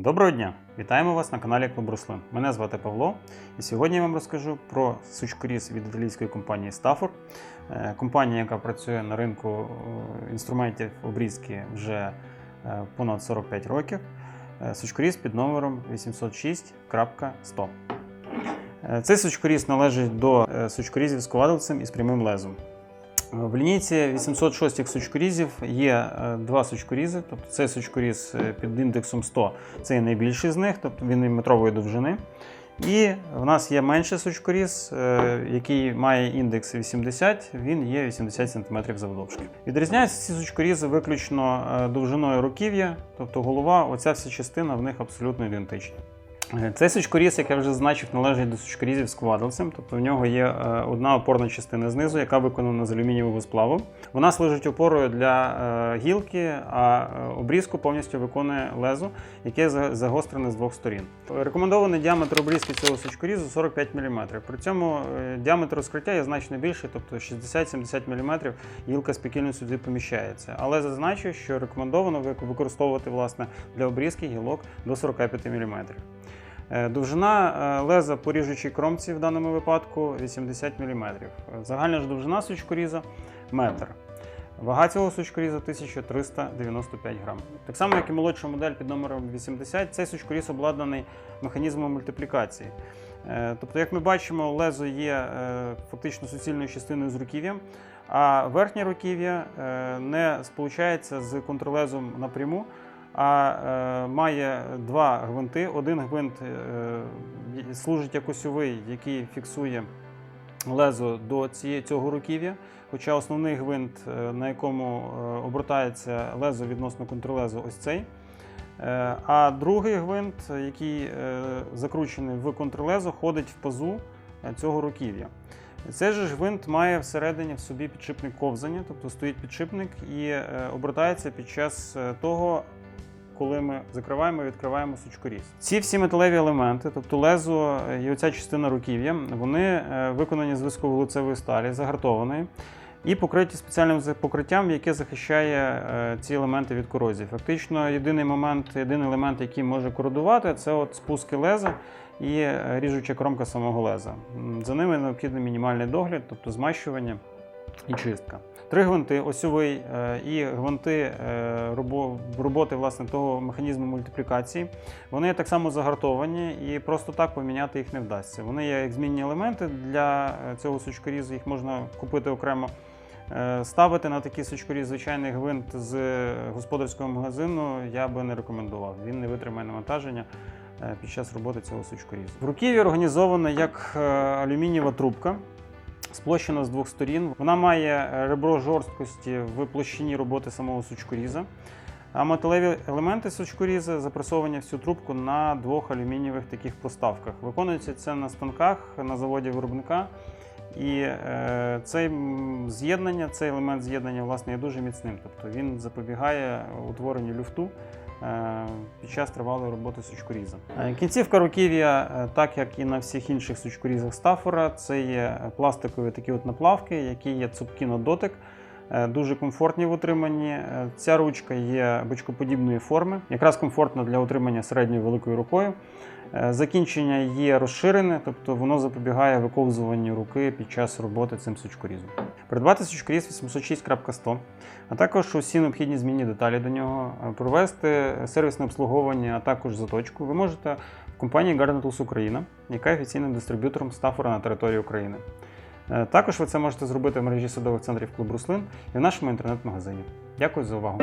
Доброго дня! Вітаємо вас на каналі Клуб Руслин. Мене звати Павло, і сьогодні я вам розкажу про сучкоріз від італійської компанії Stafford. Е, Компанія, яка працює на ринку е, інструментів обрізки вже е, понад 45 років. Сучкоріз під номером 806.100. Е, Цей сучкоріз належить до сучкорізів з ковадилцем і з прямим лезом. В лінійці 806 сучкорізів є е, два сучкорізи. Тобто цей сучкоріз е, під індексом 100 це є найбільший з них, тобто він метрової довжини. І в нас є менший сучкоріз, е, який має індекс 80, він є 80 см завдовжки. Відрізняються ці сучкорізи виключно е, довжиною руків'я, тобто голова, оця вся частина в них абсолютно ідентична. Е, Цей сучкоріз, як я вже зазначив, належить до сучкорізів з квадрилцем, тобто в нього є е, одна опорна частина знизу, яка виконана з алюмінієвого сплаву. Вона служить опорою для е, гілки, а обрізку повністю виконує лезо, яке загострене з двох сторін. Рекомендований діаметр обрізки цього сучкорізу 45 мм. При цьому діаметр розкриття є значно більший, тобто 60-70 мм гілка спокійно сюди поміщається. Але зазначу, що рекомендовано використовувати власне для обрізки гілок до 45 мм. Е, Довжина е, леза по ріжучій кромці в даному випадку 80 мм. Загальна ж довжина сучкоріза метр. Вага цього сучкоріза 1395 грам. Так само, як і молодша модель під номером 80, цей сучкоріз обладнаний механізмом мультиплікації. Е, Тобто, як ми бачимо, лезо є е, фактично суцільною частиною з руків'ям, а верхнє руків'я е, не сполучається з контрлезом напряму, а е, має два гвинти. Один гвинт е, служить як осьовий, який фіксує лезо до цього руків'я. Хоча основний гвинт, е, на якому обертається лезо відносно контрлезу, ось цей. А другий гвинт, який закручений в контрлезо, ходить в пазу цього руків'я. Цей же ж гвинт має всередині в собі підшипник ковзання, тобто стоїть підшипник і обертається під час того, коли ми закриваємо і відкриваємо сучкоріз. Ці всі металеві елементи, тобто лезо і оця частина руків'я, вони е, виконані з високовуглецевої сталі, загартованої. І покриті спеціальним покриттям, яке захищає е, ці елементи від корозії. Фактично, єдиний момент, єдиний елемент, який може кородувати, це от спуски леза і е, ріжуча кромка самого леза. За ними необхідний мінімальний догляд, тобто змащування і чистка. Три гвинти осьовий е, і гвинти е, роботи власне того механізму мультиплікації. Вони так само загартовані і просто так поміняти їх не вдасться. Вони є як змінні елементи для е, цього сучкорізу, їх можна купити окремо. Ставити на такий сучкоріз звичайний гвинт з господарського магазину я би не рекомендував. Він не витримає навантаження під час роботи цього сучкорізу. В руків'ї організована як алюмінієва трубка. Сплощена з двох сторін. Вона має е, ребро жорсткості в площині роботи самого сучкоріза. А металеві елементи сучкоріза запресовані в цю трубку на двох алюмінієвих таких проставках. Виконується це на станках на заводі виробника. І е, цей з'єднання, цей елемент з'єднання власне є дуже міцним. Тобто він запобігає утворенню люфту е, під час тривалої роботи сучкоріза. Е, Кінцівка руків'я, е, так як і на всіх інших сучкорізах стафора, це є пластикові такі от наплавки, які є цупкі на дотик. е, Дуже комфортні в утриманні. Е, Ця ручка є бочкоподібної форми, якраз комфортна для утримання середньою великою рукою. Е, Закінчення є розширене, тобто воно запобігає виковзуванню руки під час роботи цим сучкорізом. Придбати сучкоріз 806.100, а також усі необхідні змінні деталі до нього, е, провести сервісне обслуговування, а також заточку. Ви можете в компанії Garden Tools Україна, яка є офіційним дистриб'ютором стафора на території України. Е, Також ви це можете зробити в мережі садових центрів Клуб Руслин і в нашому інтернет-магазині. Дякую за увагу!